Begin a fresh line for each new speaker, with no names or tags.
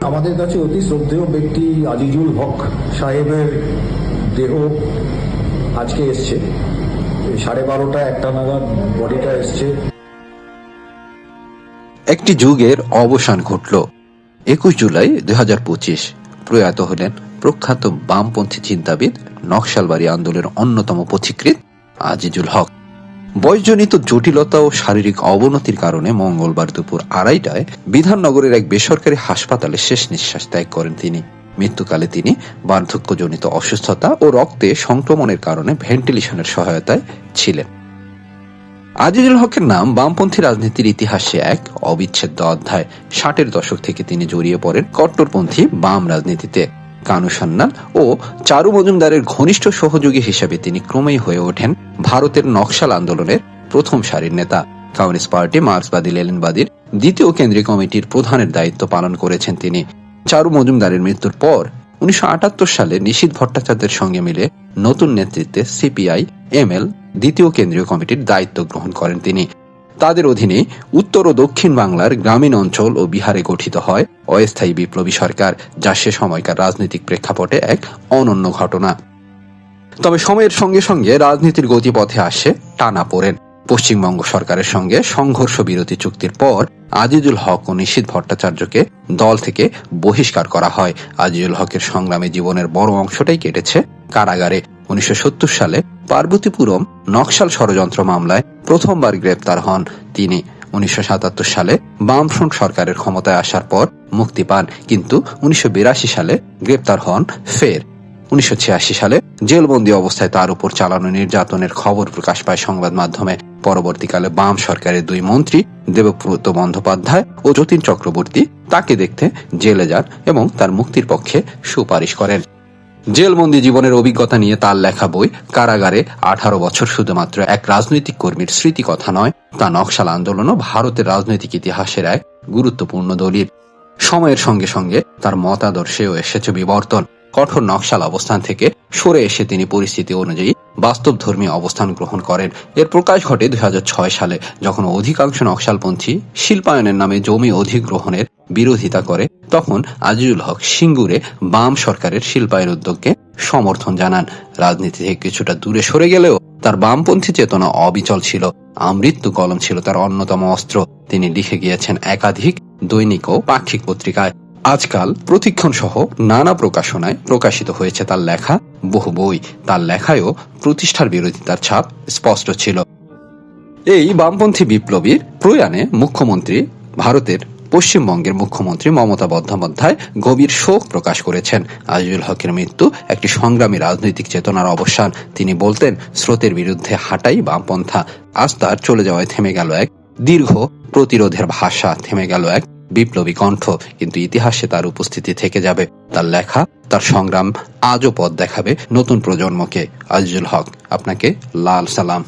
আমাদের কাছে অতি শ্রদ্ধেয় ব্যক্তি আজিজুল হক সাহেবের দেহ আজকে এসছে। সাড়ে বারোটা, একটা নাগাদ বডিটা এসছে।
একটি যুগের অবসান ঘটল। একুশ জুলাই দুই হাজার পঁচিশ। প্রয়াত হলেন প্রখ্যাত বামপন্থী চিন্তাবিদ নকশালবাড়ি আন্দোলনের অন্যতম পথিকৃৎ আজিজুল হক। বয়সজনিত জটিলতা ও শারীরিক অবনতির কারণে মঙ্গলবার দুপুর আড়াইটায় বিধাননগরের এক বেসরকারি হাসপাতালে শেষ নিঃশ্বাস ত্যাগ করেন তিনি। মৃত্যুকালে তিনি বার্ধক্যজনিত অসুস্থতা ও রক্তে সংক্রমণের কারণে ভেন্টিলেশনের সহায়তায় ছিলেন। আজিজুল হকের নাম বামপন্থী রাজনীতির ইতিহাসে এক অবিচ্ছেদ্য অধ্যায়। ষাটের দশক থেকে তিনি জড়িয়ে পড়েন কট্টরপন্থী বাম রাজনীতিতে। কানু সান্যাল ও চারু মজুমদারের ঘনিষ্ঠ সহযোগী হিসেবে তিনি ক্রমেই হয়ে ওঠেন ভারতের নকশাল আন্দোলনের প্রথম সারির নেতা। কমিউনিস্ট পার্টি, মার্ক্সবাদী, লেনিনবাদীর দ্বিতীয় কেন্দ্রীয় কমিটির প্রধানের দায়িত্ব পালন করেছেন তিনি। চারু মজুমদারের মৃত্যুর পর উনিশশো আটাত্তর সালে নিশীথ ভট্টাচার্যের সঙ্গে মিলে নতুন নেতৃত্বে সিপিআই, এমএল দ্বিতীয় কেন্দ্রীয় কমিটির দায়িত্ব গ্রহণ করেন তিনি। তাদের অধীনে উত্তর ও দক্ষিণ বাংলার গ্রামীণ অঞ্চল ও বিহারে গঠিত হয় অস্থায়ী বিপ্লবী সরকার, যা সে সময়কার রাজনৈতিক প্রেক্ষাপটে এক অনন্য ঘটনা। তবে সময়ের সঙ্গে সঙ্গে রাজনীতির গতিপথে আসে টানা পড়েন। পশ্চিমবঙ্গ সরকারের সঙ্গে সংঘর্ষ বিরতি চুক্তির পর আজিজুল হক ও নিশীথ ভট্টাচার্যকে দল থেকে বহিষ্কার করা হয়। আজিজুল হকের সংগ্রামী জীবনের বড় অংশটাই কেটেছে কারাগারে। উনিশশো সত্তর সালে পার্বতীপুরম নকশাল ষড়যন্ত্র মামলায় প্রথমবার গ্রেপ্তার হন তিনি। উনিশশো সাতাত্তর সালে বামফ্রন্ট সরকারের ক্ষমতায় আসার পর মুক্তি পান, কিন্তু উনিশশো বিরাশি সালে গ্রেপ্তার হন ফের। উনিশশো ছিয়াশি সালে জেলবন্দি অবস্থায় তার উপর চালানো নির্যাতনের খবর প্রকাশ পায় সংবাদ মাধ্যমে। পরবর্তীকালে বাম সরকারের দুই মন্ত্রী দেবব্রত বন্দ্যোপাধ্যায় ও যতীন চক্রবর্তী তাকে দেখতে জেলে যান এবং তার মুক্তির পক্ষে সুপারিশ করেন। জেলবন্দি জীবনের অভিজ্ঞতা নিয়ে তার লেখা বই, কারাগারে আঠারো বছর শুধুমাত্র এক রাজনৈতিক কর্মীর স্মৃতি কথা নয়, তা নকশাল আন্দোলনও ভারতের রাজনৈতিক ইতিহাসের এক গুরুত্বপূর্ণ দলিল। সময়ের সঙ্গে সঙ্গে তার মতাদর্শেও এসেছে বিবর্তন। কঠোর নকশাল অবস্থান থেকে সরে এসে তিনি পরিস্থিতি অনুযায়ী বাস্তব ধর্মী অবস্থান গ্রহণ করেন। এর প্রকাশ ঘটে দুই হাজার ছয় সালে, যখন অধিকাংশ নকশালপন্থী শিল্পায়নের নামে জমি অধিগ্রহণের বিরোধিতা করে, তখন আজিজুল হক সিঙ্গুরে বাম সরকারের শিল্পায়ন উদ্যোগকে সমর্থন জানান। রাজনীতি থেকে কিছুটা দূরে সরে গেলেও তার বামপন্থী চেতনা অবিচল ছিল। আমৃত্যু কলম ছিল তার অন্যতম অস্ত্র। তিনি লিখে গিয়েছেন একাধিক দৈনিক ও পাক্ষিক পত্রিকায়। আজকাল প্রতিক্ষণ সহ নানা প্রকাশনায় প্রকাশিত হয়েছে তার লেখা, বহু বই। তার লেখায়ও প্রতিষ্ঠার বিরোধিতার ছাপ স্পষ্ট ছিল। এই বামপন্থী বিপ্লবীর প্রয়াণে মুখ্যমন্ত্রী ভারতের পশ্চিমবঙ্গের মুখ্যমন্ত্রী মমতা বন্দ্যোপাধ্যায় গভীর শোক প্রকাশ করেছেন। আজিজুল হকের মৃত্যু একটি সংগ্রামী রাজনৈতিক চেতনার অবসান। তিনি বলতেন, স্রোতের বিরুদ্ধে হাঁটাই বামপন্থা। আজ তার চলে যাওয়ায় থেমে গেল এক দীর্ঘ প্রতিরোধের ভাষা, থেমে গেল এক বিপ্লবী কণ্ঠ। কিন্তু ইতিহাসে তার উপস্থিতি থেকে যাবে। তার লেখা, তার সংগ্রাম আজও পথ দেখাবে নতুন প্রজন্মকে। আজিজুল হক, আপনাকে লাল সালাম।